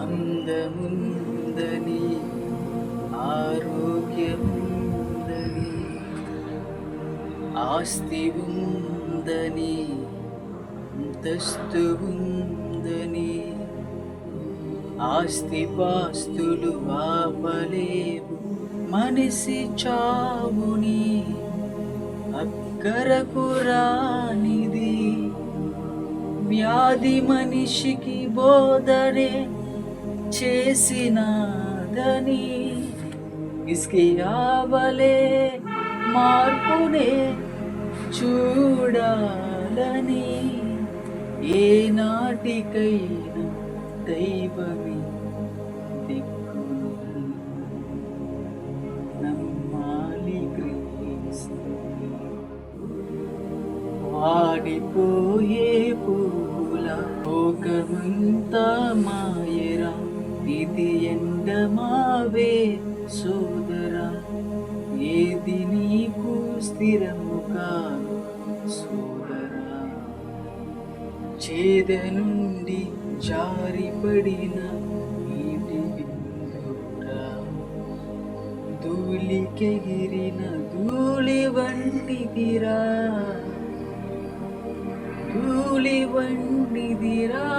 అందముందని ఆరోగ్యముందని ఆస్తి ఉందని అంతస్తు ఉందని ఆస్తి పాస్తులు వాపలేవు మనిషి చావుని అక్కరకు రానిది. వ్యాధి మనిషికి బోధనే చేసినాదని ఇస్కియావలే మార్పునే చూడాలని ఏ నాటికైనా దైవమే దిక్కును నమ్మాలి క్రీస్తుని. వాడిపోయే పో ఏది ఎండమావే సోదరా? ఏది నీకు స్థిరము కాదు సోదరా? చేద నుండి జారిపడిన నీటి బిందువురా ధూళికెగిరిన ధూళి వంటిదిరా ధూళి వంటిదిరా